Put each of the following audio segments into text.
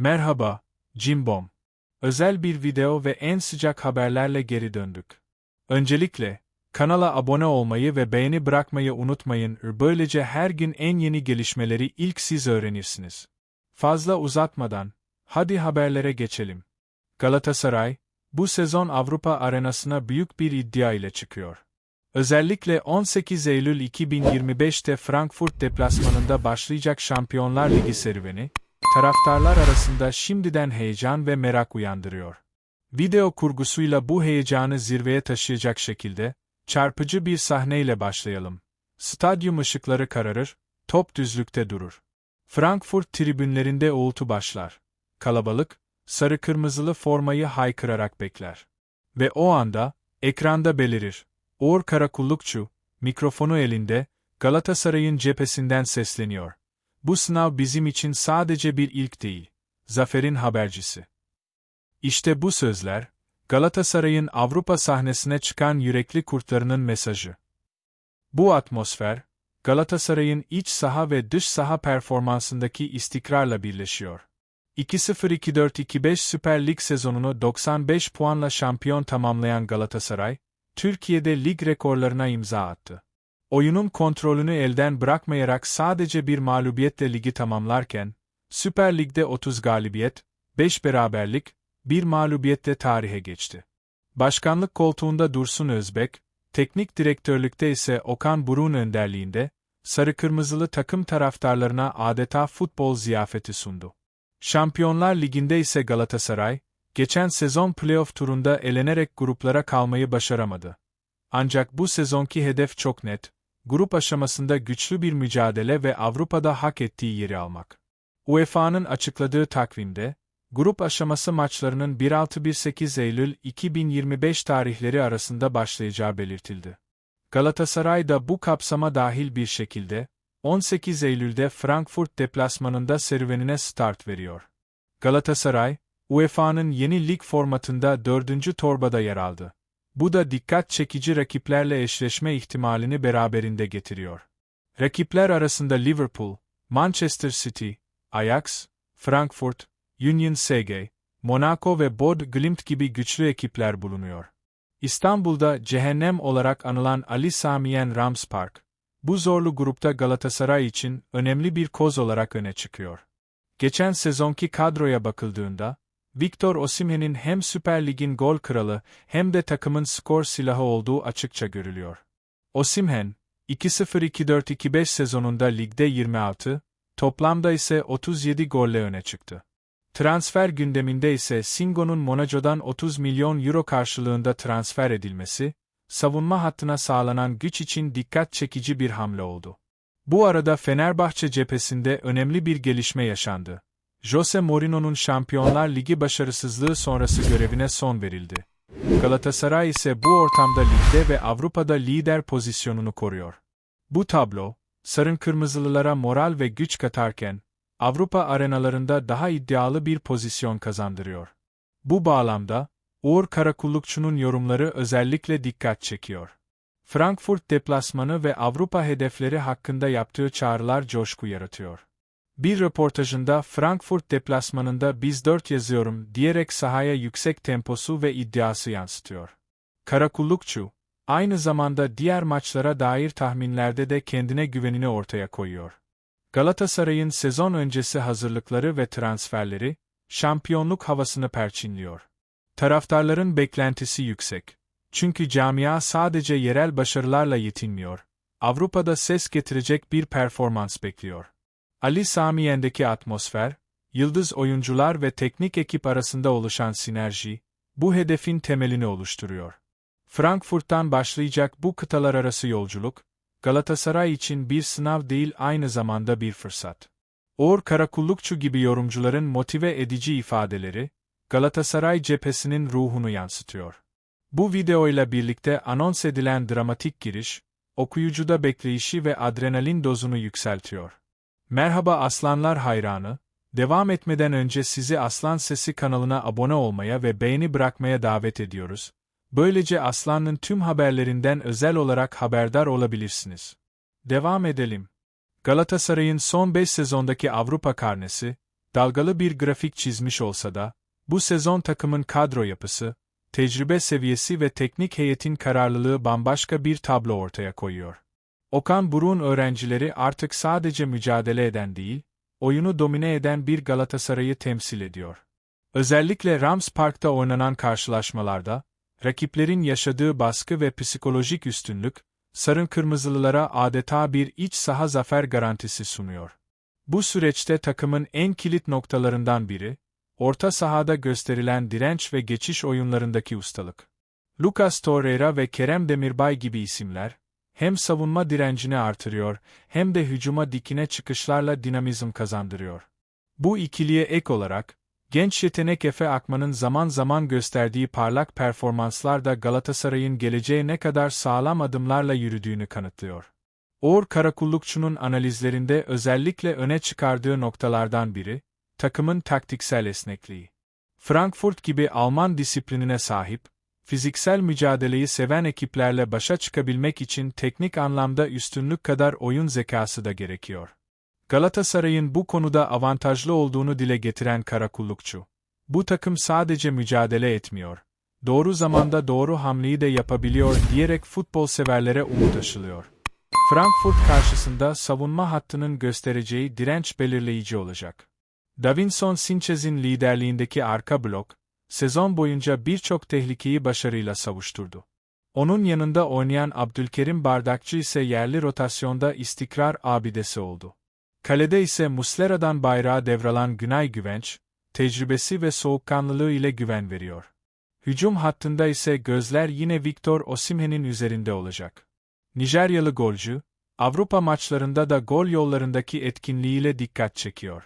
Merhaba, Cimbom. Özel bir video ve en sıcak haberlerle geri döndük. Öncelikle, kanala abone olmayı ve beğeni bırakmayı unutmayın. Böylece her gün en yeni gelişmeleri ilk siz öğrenirsiniz. Fazla uzatmadan, hadi haberlere geçelim. Galatasaray, bu sezon Avrupa arenasına büyük bir iddia ile çıkıyor. Özellikle 18 Eylül 2025'te Frankfurt deplasmanında başlayacak Şampiyonlar Ligi serüveni, taraftarlar arasında şimdiden heyecan ve merak uyandırıyor. Video kurgusuyla bu heyecanı zirveye taşıyacak şekilde, çarpıcı bir sahneyle başlayalım. Stadyum ışıkları kararır, top düzlükte durur. Frankfurt tribünlerinde uğultu başlar. Kalabalık, sarı kırmızılı formayı haykırarak bekler. Ve o anda, ekranda belirir. Uğur Karakullukçu, mikrofonu elinde, Galatasaray'ın cephesinden sesleniyor. Bu sınav bizim için sadece bir ilk değil, zaferin habercisi. İşte bu sözler, Galatasaray'ın Avrupa sahnesine çıkan yürekli kurtlarının mesajı. Bu atmosfer, Galatasaray'ın iç saha ve dış saha performansındaki istikrarla birleşiyor. 2-0-2-4-2-5 Süper Lig sezonunu 95 puanla şampiyon tamamlayan Galatasaray, Türkiye'de lig rekorlarına imza attı. Oyunun kontrolünü elden bırakmayarak sadece bir mağlubiyetle ligi tamamlarken, Süper Lig'de 30 galibiyet, 5 beraberlik, 1 mağlubiyetle tarihe geçti. Başkanlık koltuğunda Dursun Özbek, teknik direktörlükte ise Okan Burun önderliğinde, sarı kırmızılı takım taraftarlarına adeta futbol ziyafeti sundu. Şampiyonlar Ligi'nde ise Galatasaray, geçen sezon playoff turunda elenerek gruplara kalmayı başaramadı. Ancak bu sezonki hedef çok net, grup aşamasında güçlü bir mücadele ve Avrupa'da hak ettiği yeri almak. UEFA'nın açıkladığı takvimde, grup aşaması maçlarının 1-6-1-8 Eylül 2025 tarihleri arasında başlayacağı belirtildi. Galatasaray da bu kapsama dahil bir şekilde, 18 Eylül'de Frankfurt deplasmanında serüvenine start veriyor. Galatasaray, UEFA'nın yeni lig formatında dördüncü torbada yer aldı. Bu da dikkat çekici rakiplerle eşleşme ihtimalini beraberinde getiriyor. Rakipler arasında Liverpool, Manchester City, Ajax, Frankfurt, Union SG, Monaco ve Bod Glimt gibi güçlü ekipler bulunuyor. İstanbul'da cehennem olarak anılan Ali Samiyen Rams Park, bu zorlu grupta Galatasaray için önemli bir koz olarak öne çıkıyor. Geçen sezonki kadroya bakıldığında, Victor Osimhen'in hem Süper Lig'in gol kralı hem de takımın skor silahı olduğu açıkça görülüyor. Osimhen, 2-0-2-4-2-5 sezonunda ligde 26, toplamda ise 37 golle öne çıktı. Transfer gündeminde ise Singo'nun Monaco'dan 30 milyon euro karşılığında transfer edilmesi, savunma hattına sağlanan güç için dikkat çekici bir hamle oldu. Bu arada Fenerbahçe cephesinde önemli bir gelişme yaşandı. Jose Mourinho'nun Şampiyonlar Ligi başarısızlığı sonrası görevine son verildi. Galatasaray ise bu ortamda ligde ve Avrupa'da lider pozisyonunu koruyor. Bu tablo, sarın kırmızılılara moral ve güç katarken, Avrupa arenalarında daha iddialı bir pozisyon kazandırıyor. Bu bağlamda, Uğur Karakullukçu'nun yorumları özellikle dikkat çekiyor. Frankfurt deplasmanı ve Avrupa hedefleri hakkında yaptığı çağrılar coşku yaratıyor. Bir röportajında Frankfurt deplasmanında biz dört yazıyorum diyerek sahaya yüksek temposu ve iddiası yansıtıyor. Karakullukçu, aynı zamanda diğer maçlara dair tahminlerde de kendine güvenini ortaya koyuyor. Galatasaray'ın sezon öncesi hazırlıkları ve transferleri, şampiyonluk havasını perçinliyor. Taraftarların beklentisi yüksek. Çünkü camia sadece yerel başarılarla yetinmiyor. Avrupa'da ses getirecek bir performans bekliyor. Ali Samiyen'deki atmosfer, yıldız oyuncular ve teknik ekip arasında oluşan sinerji, bu hedefin temelini oluşturuyor. Frankfurt'tan başlayacak bu kıtalar arası yolculuk, Galatasaray için bir sınav değil aynı zamanda bir fırsat. Uğur Karakullukçu gibi yorumcuların motive edici ifadeleri, Galatasaray cephesinin ruhunu yansıtıyor. Bu videoyla birlikte anons edilen dramatik giriş, okuyucuda bekleyişi ve adrenalin dozunu yükseltiyor. Merhaba Aslanlar hayranı, devam etmeden önce sizi Aslan Sesi kanalına abone olmaya ve beğeni bırakmaya davet ediyoruz. Böylece Aslan'ın tüm haberlerinden özel olarak haberdar olabilirsiniz. Devam edelim. Galatasaray'ın son 5 sezondaki Avrupa karnesi, dalgalı bir grafik çizmiş olsa da, bu sezon takımın kadro yapısı, tecrübe seviyesi ve teknik heyetin kararlılığı bambaşka bir tablo ortaya koyuyor. Okan Buruk'un öğrencileri artık sadece mücadele eden değil, oyunu domine eden bir Galatasaray'ı temsil ediyor. Özellikle Rams Park'ta oynanan karşılaşmalarda, rakiplerin yaşadığı baskı ve psikolojik üstünlük, sarın kırmızılılara adeta bir iç saha zafer garantisi sunuyor. Bu süreçte takımın en kilit noktalarından biri, orta sahada gösterilen direnç ve geçiş oyunlarındaki ustalık. Lucas Torreira ve Kerem Demirbay gibi isimler, hem savunma direncini artırıyor, hem de hücuma dikine çıkışlarla dinamizm kazandırıyor. Bu ikiliye ek olarak, genç yetenek Efe Akman'ın zaman zaman gösterdiği parlak performanslar da Galatasaray'ın geleceğe ne kadar sağlam adımlarla yürüdüğünü kanıtlıyor. Uğur Karakullukçu'nun analizlerinde özellikle öne çıkardığı noktalardan biri, takımın taktiksel esnekliği. Frankfurt gibi Alman disiplinine sahip, fiziksel mücadeleyi seven ekiplerle başa çıkabilmek için teknik anlamda üstünlük kadar oyun zekası da gerekiyor. Galatasaray'ın bu konuda avantajlı olduğunu dile getiren Karakullukçu, bu takım sadece mücadele etmiyor, doğru zamanda doğru hamleyi de yapabiliyor diyerek futbol severlere umut aşılıyor. Frankfurt karşısında savunma hattının göstereceği direnç belirleyici olacak. Davinson Sanchez'in liderliğindeki arka blok, sezon boyunca birçok tehlikeyi başarıyla savuşturdu. Onun yanında oynayan Abdülkerim Bardakçı ise yerli rotasyonda istikrar abidesi oldu. Kalede ise Muslera'dan bayrağı devralan Günay Güvenç, tecrübesi ve soğukkanlılığı ile güven veriyor. Hücum hattında ise gözler yine Victor Osimhen'in üzerinde olacak. Nijeryalı golcü, Avrupa maçlarında da gol yollarındaki etkinliğiyle dikkat çekiyor.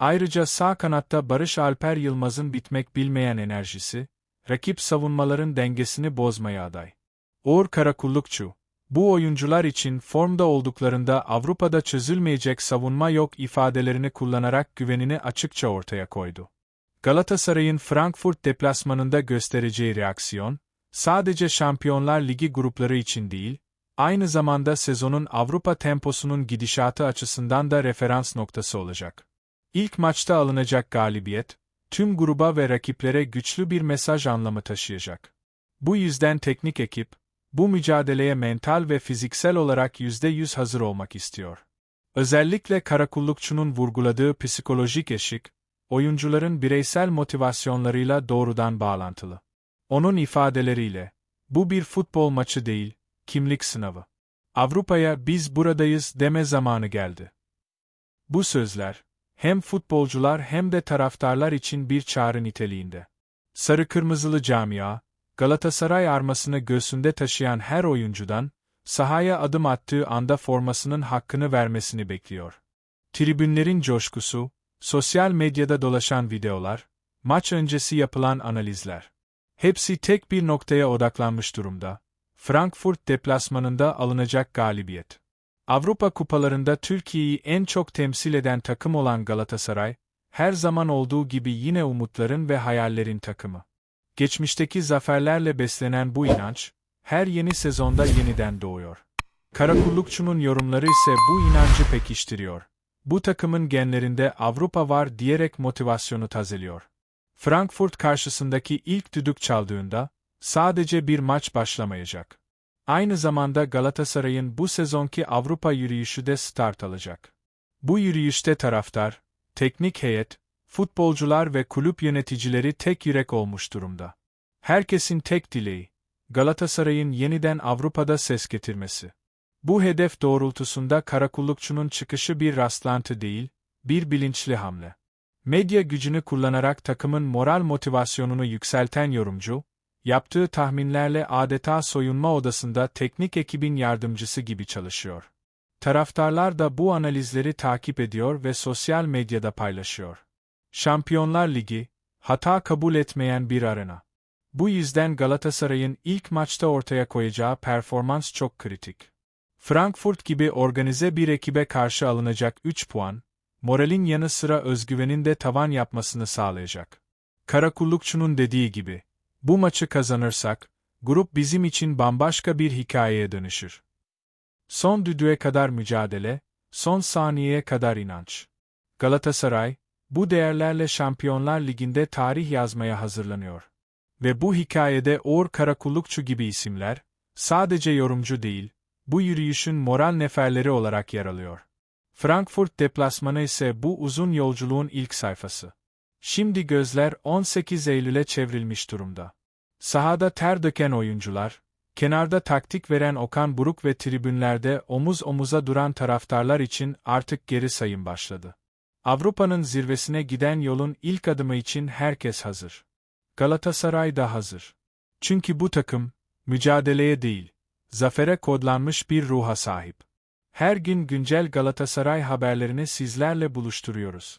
Ayrıca sağ kanatta Barış Alper Yılmaz'ın bitmek bilmeyen enerjisi, rakip savunmaların dengesini bozmaya aday. Uğur Karakullukçu, bu oyuncular için formda olduklarında Avrupa'da çözülmeyecek savunma yok ifadelerini kullanarak güvenini açıkça ortaya koydu. Galatasaray'ın Frankfurt deplasmanında göstereceği reaksiyon, sadece Şampiyonlar Ligi grupları için değil, aynı zamanda sezonun Avrupa temposunun gidişatı açısından da referans noktası olacak. İlk maçta alınacak galibiyet, tüm gruba ve rakiplere güçlü bir mesaj anlamı taşıyacak. Bu yüzden teknik ekip, bu mücadeleye mental ve fiziksel olarak yüzde yüz hazır olmak istiyor. Özellikle Karakullukçu'nun vurguladığı psikolojik eşik, oyuncuların bireysel motivasyonlarıyla doğrudan bağlantılı. Onun ifadeleriyle, bu bir futbol maçı değil, kimlik sınavı. Avrupa'ya biz buradayız deme zamanı geldi. Bu sözler, hem futbolcular hem de taraftarlar için bir çağrı niteliğinde. Sarı kırmızılı camia, Galatasaray armasını göğsünde taşıyan her oyuncudan, sahaya adım attığı anda formasının hakkını vermesini bekliyor. Tribünlerin coşkusu, sosyal medyada dolaşan videolar, maç öncesi yapılan analizler. Hepsi tek bir noktaya odaklanmış durumda. Frankfurt deplasmanında alınacak galibiyet. Avrupa kupalarında Türkiye'yi en çok temsil eden takım olan Galatasaray, her zaman olduğu gibi yine umutların ve hayallerin takımı. Geçmişteki zaferlerle beslenen bu inanç, her yeni sezonda yeniden doğuyor. Karakullukçu'nun yorumları ise bu inancı pekiştiriyor. Bu takımın genlerinde Avrupa var diyerek motivasyonu tazeliyor. Frankfurt karşısındaki ilk düdük çaldığında, sadece bir maç başlamayacak. Aynı zamanda Galatasaray'ın bu sezonki Avrupa yürüyüşü de start alacak. Bu yürüyüşte taraftar, teknik heyet, futbolcular ve kulüp yöneticileri tek yürek olmuş durumda. Herkesin tek dileği, Galatasaray'ın yeniden Avrupa'da ses getirmesi. Bu hedef doğrultusunda Karakullukçu'nun çıkışı bir rastlantı değil, bir bilinçli hamle. Medya gücünü kullanarak takımın moral motivasyonunu yükselten yorumcu, yaptığı tahminlerle adeta soyunma odasında teknik ekibin yardımcısı gibi çalışıyor. Taraftarlar da bu analizleri takip ediyor ve sosyal medyada paylaşıyor. Şampiyonlar Ligi, hata kabul etmeyen bir arena. Bu yüzden Galatasaray'ın ilk maçta ortaya koyacağı performans çok kritik. Frankfurt gibi organize bir ekibe karşı alınacak 3 puan, moralin yanı sıra özgüvenin de tavan yapmasını sağlayacak. Karakullukçu'nun dediği gibi, bu maçı kazanırsak, grup bizim için bambaşka bir hikayeye dönüşür. Son düdüğe kadar mücadele, son saniyeye kadar inanç. Galatasaray, bu değerlerle Şampiyonlar Ligi'nde tarih yazmaya hazırlanıyor. Ve bu hikayede Uğur Karakullukçu gibi isimler, sadece yorumcu değil, bu yürüyüşün moral neferleri olarak yer alıyor. Frankfurt deplasmanı ise bu uzun yolculuğun ilk sayfası. Şimdi gözler 18 Eylül'e çevrilmiş durumda. Sahada ter döken oyuncular, kenarda taktik veren Okan Buruk ve tribünlerde omuz omuza duran taraftarlar için artık geri sayım başladı. Avrupa'nın zirvesine giden yolun ilk adımı için herkes hazır. Galatasaray da hazır. Çünkü bu takım, mücadeleye değil, zafere kodlanmış bir ruha sahip. Her gün güncel Galatasaray haberlerini sizlerle buluşturuyoruz.